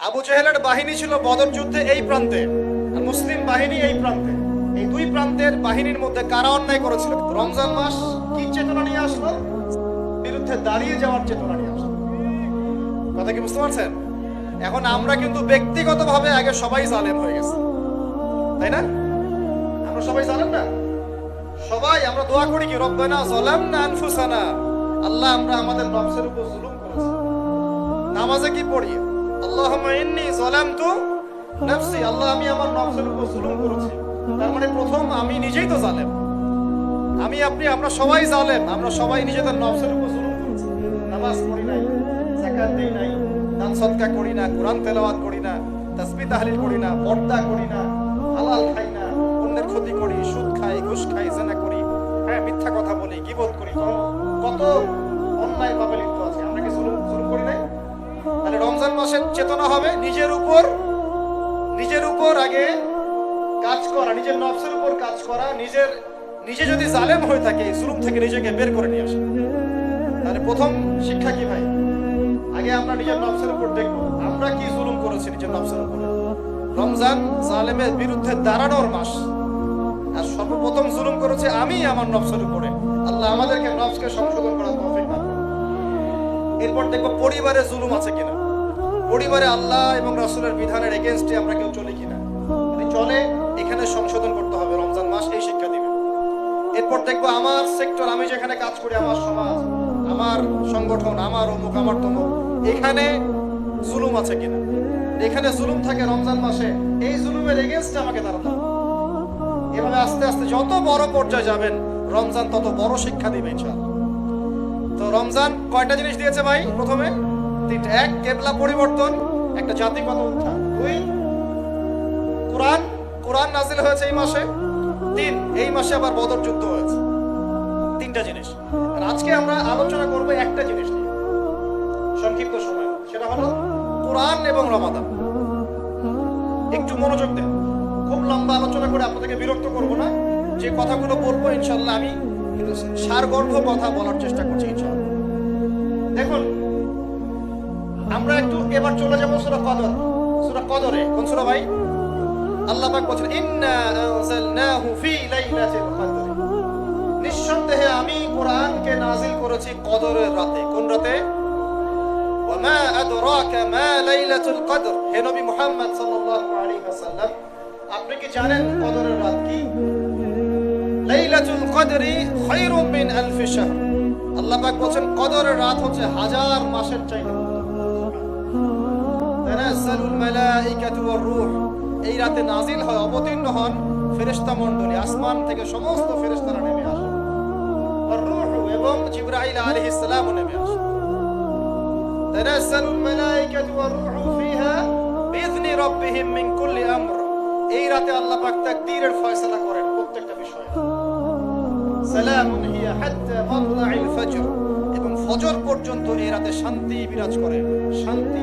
আবু জেহেলের বাহিনী ছিল বদর যুদ্ধে এই প্রান্তে, আর মুসলিম বাহিনী এই প্রান্তে। এই দুই প্রান্তের বাহিনীর মধ্যে কারা অন্যায় করেছিল? রমজান মাস কি চেতনা নিয়ে আসলো? বিরুদ্ধে দাঁড়িয়ে যাওয়ার চেতনা নিয়ে আসলো। কথা কি বুঝতে পারছেন? এখন আমরা কিন্তু ব্যক্তিগতভাবে আগে সবাই জালেম হয়ে গেছে। তাই না? আমরা সবাই জানেন না? সবাই আমরা দোয়া করি কি, রব্বানা যালামনা আনফুসানা। আল্লাহ আমরা আমাদের নফসের উপর জুলুম করেছি। নামাজে কি পড়ি মানে ক্ষতি করি, সুদ খাই, ঘুষ খাই, জেনা করি হ্যাঁ মিথ্যা কথা বলি, গিবত করি কত অন্যায় ভাবে লিপ্ত আছে। আমরা কি জুলুম জুলুম করি নাই? মাসের চেতনা হবে, নিজের উপর নিজের উপর আগে কাজ করা, নিজের নফসের উপর কাজ করা, নিজের, নিজে যদি জালেম হয়ে থাকে, জুলুম থেকে নিজেকে বের করে নিয়ে আসে। তাহলে প্রথম শিক্ষা কি ভাই? আগে আমরা নিজের নফসের উপর দেখব। আমরা কি জুলুম করেছি নিজের নফসের উপরে? রমজান জালেমের বিরুদ্ধে দাঁড়ানোর মাস। আর সর্বপ্রথম জুলুম করেছে আমি আমার নফসের উপরে। আল্লাহ আমাদেরকে নফসকে সংশোধন করার তৌফিক দান এরপর দেখব পরিবারে জুলুম আছে কিনা। পরিবারে আল্লাহ এবং রাসূলের বিধানের এগেনস্টে আমরা কেউ চলি কিনা। যদি চলে, এখানে সংশোধন করতে হবে, রমজান মাস এই শিক্ষা দিবে। এরপর দেখব আমার সেক্টর আমি যেখানে কাজ করি, আমার সমাজ, আমার সংগঠন, আমার অমুক আমার তমুক, এখানে জুলুম আছে কিনা? এখানে জুলুম থাকে রমজান মাসে, এই জুলুমের এগেনস্টে আমাকে দাঁড়াতে হবে। এভাবে আস্তে আস্তে যত বড় পর্যায়ে যাবেন, রমজান তত বড় শিক্ষা দিবে, ইনশাআল্লাহ। তো রমজান কয়টা জিনিস দিয়েছে ভাই, প্রথমে? তিনটা, এক, কেবলা পরিবর্তন, একটা জাতিগত উত্থান দুই, কোরআন কোরআন নাজিল হয়েছে এই মাসে। তিন, এই মাসে আবার বদর যুদ্ধ হয়েছে। তিনটা জিনিস। আর আজকে আমরা আলোচনা করব একটা জিনিস নিয়ে। সংক্ষিপ্ত সময়। সেটা হলো কোরআন এবং রমাদান। একটু মনোযোগ দেন। খুব লম্বা আলোচনা করে আপনাদেরকে বিরক্ত করব না। যে কথাগুলো বলব ইনশাল্লাহ আমি কিন্তু সারগর্ভ কথা বলার চেষ্টা করছি ইনশাল্লাহ দেখুন আমরা একটু এবার চলে যাব সূরা কদর। সূরা কদরে। কোন সূরা ভাই? আল্লাহ পাক বলেন ইন্না আনজালনাহু ফি লাইলাতিল কদর। নিঃসন্দেহে আমি কোরআনকে নাজিল করেছি কদরের রাতে। কোন রাতে? ওয়ামা আদরাকা মা লাইলাতুল কদর। হে নবী মুহাম্মদ সাল্লাল্লাহু আলাইহি ওয়াসাল্লাম, আপনি কি জানেন কদরের রাত কি? লাইলাতুল কদরি খায়রুম মিন আলফি শাহর। আল্লাহ পাক বলেন কদরের রাত হচ্ছে হাজার মাসের চাইতে এই রাতে নাজিল হয় অবতীর্ণ হন ফেরেশতা মণ্ডলী। আসমান থেকে সমস্ত ফেরেশতারা নেমে আসে। এবং জিবরাইল আলাইহিস সালামও নেমে আসে। আল্লাহ পাক তাকদীরের ফয়সালা করেন প্রত্যেকটা বিষয়ে। সালামুন ফজর। এবং ফজর পর্যন্ত এই রাতে শান্তি বিরাজ করে। শান্তি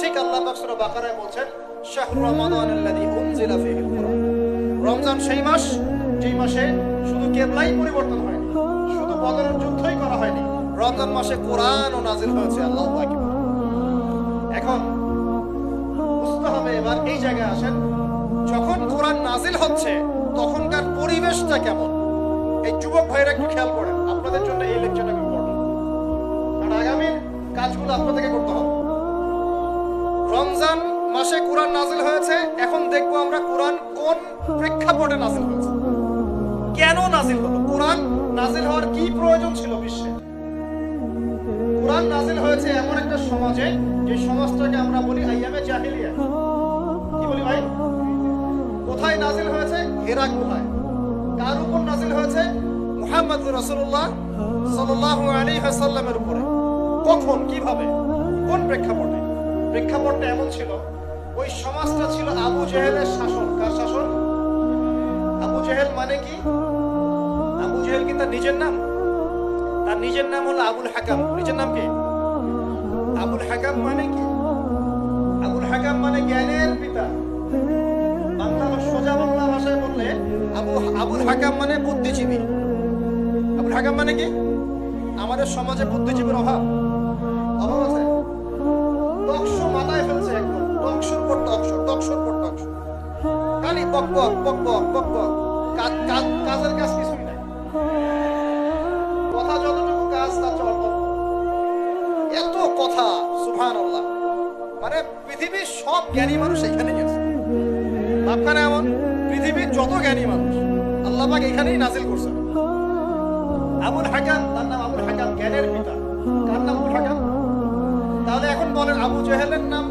ঠিক আল্লাহ পাক সূরা বাকারায় বলছেন, শাহরু রমাদানাল্লাযী উনজিলা ফীহিল কুরআন রমজান সেই মাস, যেই মাসে শুধু কেবলাই পরিবর্তন হয়নি, শুধু বদরের যুদ্ধই করা হয়নি, রমজান মাসে কোরআন ও নাজিল হয়েছে, আল্লাহ এখন বুঝতে হবে, এবার এই জায়গায় আসেন, যখন কোরআন নাজিল হচ্ছে, তখনকার পরিবেশটা কেমন? এই যুবক ভাইরা একটু খেয়াল করেন, আপনাদের জন্য এই লেকচারটা ইম্পর্টেন্ট কারণ আগামীর কাজগুলো আপনাদেরকে করতে হবে। রমজান মাসে কোরআন নাজিল হয়েছে, এখন দেখব আমরা কোরআন কোন প্রেক্ষাপটে নাজিল হয়েছে। কেন নাজিল হলো? কোরআন নাজিল হওয়ার কি প্রয়োজন ছিল বিশ্বে? কোরআন নাজিল হয়েছে এমন একটা সমাজে, যে সমাজটাকে আমরা বলি আইয়ামে জাহিলিয়া। কি বলি ভাই? কোথায় নাজিল হয়েছে? হেরা গুহায়। কার উপর নাজিল হয়েছে? মুহাম্মদ রাসূলুল্লাহ সাল্লাল্লাহু আলাইহি ওয়াসাল্লামের উপরে। কখন? কীভাবে? কোন প্রেক্ষাপটে? প্রেক্ষাপটটা এমন ছিল, ওই সমাজটা ছিল আবু জেহেলের শাসন। কার শাসন? আবু জেহেল মানে কি? আবু জেহেল কি তার নিজের নাম? তার নিজের নাম হলো আবুল হাকাম। নিজের নাম কি? আবুল হাকাম মানে কি? আবুল হাকাম মানে জ্ঞানের পিতা। বাংলা সোজা বাংলা ভাষায় বললে আবু, আবুল হাকাম মানে বুদ্ধিজীবী। আবুল হাকাম মানে কি? আমাদের সমাজে বুদ্ধিজীবীর অভাব। অভাব কথা যতটুকু কাজ তার এত কথা মানে পৃথিবীর সব জ্ঞানী মানুষ এখানেই আছে। ভাবখানে এমন, পৃথিবীর যত জ্ঞানী মানুষ আল্লাহ পাক এখানেই নাজিল করছেন। আবুল হাকাম, তার নাম আবুল হাকাম, জ্ঞানের পিতা। কার নাম আবুল হাকাম? তাহলে এখন বলেন আবু জেহেলের নাম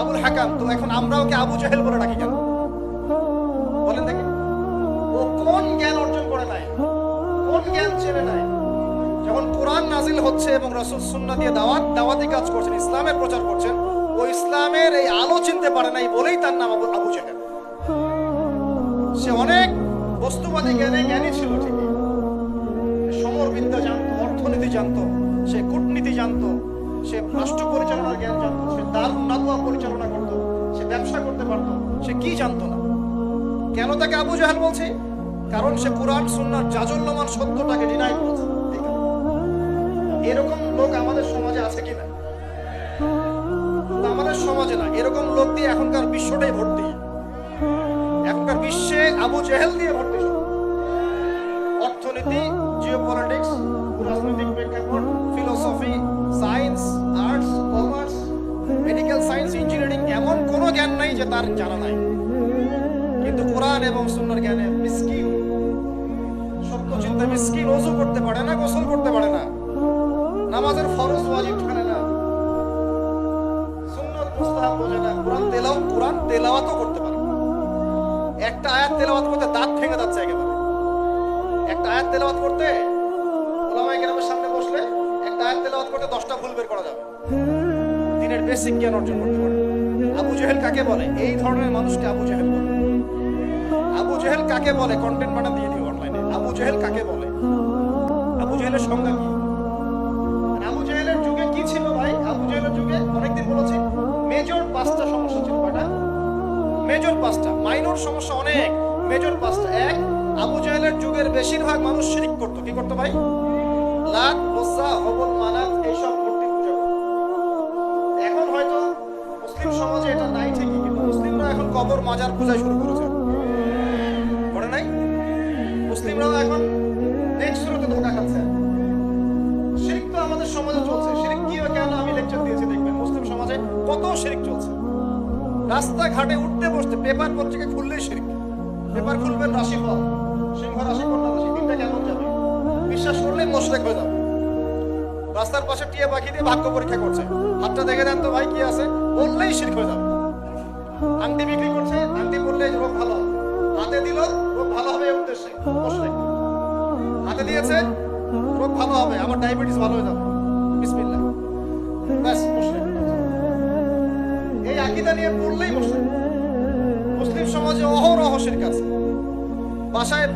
আবুল হাকাম। তো এখন আমরা ওকে আবু জেহেল বলে ডাকি কেন? করে নাই। কোন জ্ঞান চেনে নাই। যখন কোরআন নাজিল হচ্ছে এবং রসুল সুন্না দিয়ে দাওয়াত, দাওয়াতি কাজ করছেন, ইসলামের প্রচার করছেন, ও ইসলামের এই আলো চিনতে পারে নাই বলেই তার নাম আবু আবু সে অনেক বস্তুবাদী জ্ঞানে জ্ঞানী ছিল ঠিকই। সমরবিদ্যা জানতো, অর্থনীতি জানতো, সে কূটনীতি জানতো, সে রাষ্ট্র পরিচালনার জ্ঞান জানতো, সে দারুণ নাদুয়া পরিচালনা করতো, সে ব্যবসা করতে পারতো, সে কি জানতো না? কেন তাকে আবু জাহেল বলছি? কারণ সে কোরআন সুন্নার জাজল্যমান সত্যটাকে ডিনাই করেছে। এরকম লোক আমাদের সমাজে আছে কিনা? আমাদের সমাজে না। এরকম লোক দিয়ে এখনকার বিশ্বটাই ভর্তি এখনকার বিশ্বে আবু জেহেল দিয়ে ভর্তি। অর্থনীতি জিওপলিটিক্স রাজনৈতিক প্রেক্ষাপট philosophy science arts commerce medical science engineering এমন কোনো জ্ঞান নাই যে তার জানা নাই। কিন্তু কোরআন এবং সুন্নার জ্ঞানে সত্য চিন্তা মিসকিন ওযু করতে পারে না, গোসল করতে পারে না। নামাজের ফরজ ওয়াজিব জানে না। সুন্নত মুস্তাহাব বোঝে না, কোরআন তেলাও, কোরআন তেলাওয়াতও করতে পারে একটা আয়াত তেলাওয়াত করতে দাঁত ভেঙে যাচ্ছে একেবারে। একটা আয়াত তেলাওয়াত করতে ওলামায়ে কেরামের সামনে বসলে একটা আয়াত তেলাওয়াত করতে দশটা ভুল বের করা যাবে। দিনের বেসিক জ্ঞান অর্জন করতে পারে। আবু জেহেল কাকে বলে? এই ধরনের মানুষকে আবু জেহেল বলে। আবু জেহেল কাকে বলে? কন্টেন্ট বানা দিয়ে দিও। আবু জেহেল কাকে বলে? আবু জেহেলের সংজ্ঞা কি? আবু জেহেলের যুগে কি ছিল ভাই? আবু জেহেলের যুগে অনেকদিন বলেছি মেজর পাঁচটা সমস্যা ছিল কয়টা? মেজর পাঁচটা মাইনর সমস্যা অনেক। মেজর পাঁচটা, এক, আবু জাহেলের যুগের বেশিরভাগ মানুষ শিরিক করতো। কি করতো ভাই? লাত হবল মানাত এইসব মূর্তি পূজা এখন হয়তো মুসলিম সমাজে এটা নাই ঠিকই, কিন্তু মুসলিমরা এখন কবর মাজার পূজা শুরু করেছে। রাস্তাঘাটে উঠতে বসতে পেপার পত্রিকা খুললেই শিরিক পেপার খুলবেন রাশিফল সিংহ রাশি, কন্যা রাশি দিনটা কেমন যাবে বিশ্বাস করলে মোশরেক হয়ে যাবে রাস্তার পাশে টিয়া পাখি দিয়ে ভাগ্য পরীক্ষা করছে। হাতটা দেখে দেন তো ভাই কি আছে? বললেই শিরক হয়ে যাবে। আংটি বিক্রি করছে, আংটি পরলে রোগ ভালো হাতে দিল, রোগ ভালো হবে উদ্দেশ্যে। মোশরেক হাতে দিয়েছে, রোগ ভালো হবে, আমার ডায়াবেটিস ভালো হয়ে যাবে। নিয়ে পড়লেই মুসলিম। মুসলিম সমাজে অহরহ শিরক বাসায়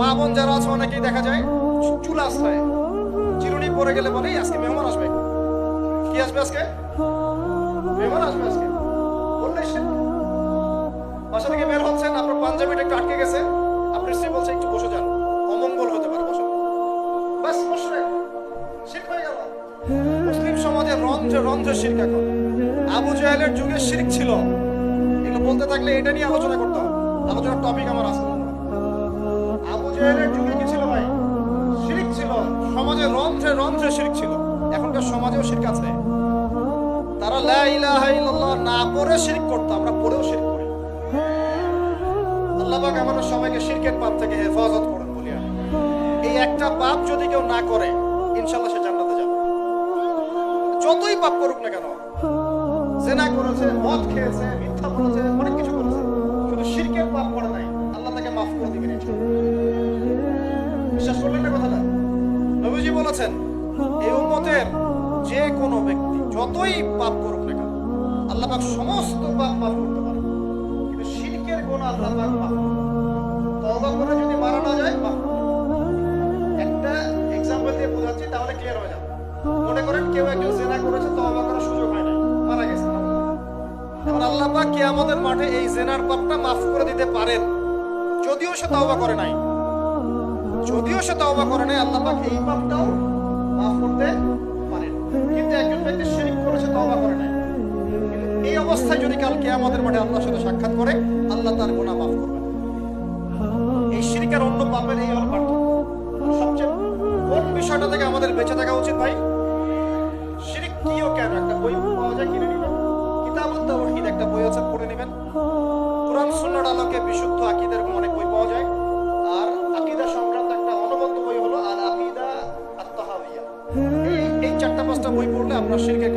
মা বোন যারা আছে, অনেকেই দেখা যায় চুল আশ্রয় চিরুনি পরে গেলে বলে আজকে মেহমান আসবে। কি আসবে আজকে? মেহমান আসবে আজকে। বাসা থেকে বের হচ্ছেন, আপনার পাঞ্জাবিটা একটু আটকে গেছে। আপনার স্ত্রী বলছে, একটু বসে যান। অমঙ্গল হতে পারে, বসে। বাস বসে মুসলিম সমাজে রন্ধ্রে রন্ধ্রে শিরক এখন। আবু জাহেলের যুগে শিরিক ছিল। এগুলো বলতে থাকলে এটা নিয়ে আলোচনা করতে আলোচনার টপিক আমার আছে। আবু জাহেলের যুগে কি ছিল ভাই? শিরিক ছিল। সমাজে রন্ধ্রে রন্ধ্রে শিরিক ছিল। এখনকার সমাজেও শিরিক আছে। তারা লা ইলাহা ইল্লাল্লাহ না পড়ে শিরিক করতো, আমরা পড়েও শিরিক করি। আল্লাহ পাক আমাদের সবাইকে শিরকের পাপ থেকে হেফাজত করুন, বলি আমি। এই একটা পাপ যদি কেউ না করে, ইনশাল্লাহ সে জান্নাতে যাবে। যতই পাপ করুক না কেন জেনা করেছে, মদ খেয়েছে, মিথ্যা বলেছে, অনেক কিছু করেছে। শুধু শিরকের পাপ করে নাই, আল্লাহ তাকে মাফ করে দিবেন বিশ্বাস করলেন না কথাটা? নবীজি বলেছেন এই উম্মতের যে কোনো ব্যক্তি যতই পাপ করুক না কেন, আল্লাহ পাক সমস্ত পাপ মাফ করতে পারে কিন্তু শিরকের গুণ আল্লাহ পাক মাফ তওবা করে যদি মারা না যায়, মাফ একটা এক্সাম্পল দিয়ে বোঝাচ্ছি, তাহলে ক্লিয়ার হয়ে যাবে। মনে করেন কেউ একজন জেনা করেছে, তওবা করার সুযোগ কিয়ামতের মাঠে এই জেনার পাপটা মাফ করে দিতে পারেন। যদিও সে তওবা করে নাই। যদিও সে তওবা করে নাই, আল্লাহ পাক এই পাপটাও মাফ করতে পারেন। কিন্তু একজন ব্যক্তি শিরিক করেছে তওবা করে নাই এই অবস্থায় যদি কাল কিয়ামতের মাঠে আল্লাহর সাথে সাক্ষাৎ করে, আল্লাহ তার গুনাহ মাফ করবেন। এই শিরিকের অন্য পাপের এই কোন বিষয়টা থেকে আমাদের বেঁচে থাকা উচিত ভাই। শিরিক কিও কেন একটা বই পাওয়া যায় কিনে তাওহীদ একটা বই আছে, পড়ে নেবেন। কোরআন সুন্নাহর আলোকে বিশুদ্ধ আকীদার অনেক বই পাওয়া যায়। আর আকীদা সংক্রান্ত একটা অনবদ্য বই হলো আল আকীদা আত-তাহাবিয়া। এই চারটা পাঁচটা বই পড়লে আমরা শিরকের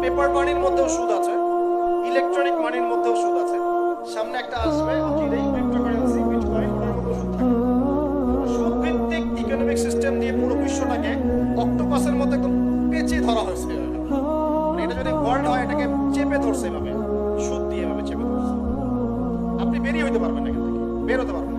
পেপার মানির মধ্যেও সুদ আছে, ইলেকট্রনিক মানির মধ্যেও সুদ আছে। সামনে একটা আসবে অচিরেই ক্রিপ্টোকারেন্সি বিটকয়েন ইকোনমিক সিস্টেম দিয়ে পুরো বিশ্বটাকে অক্টোপাসের মধ্যে একদম পেঁচে ধরা হয়েছে। মানে এটা যদি ওয়ার্ল্ড হয়, এটাকে চেপে ধরছে এভাবে। সুদ দিয়ে এভাবে চেপে ধরছে। আপনি বেরিয়ে হইতে পারবেন না এখান থেকে। বের হতে পারবেন।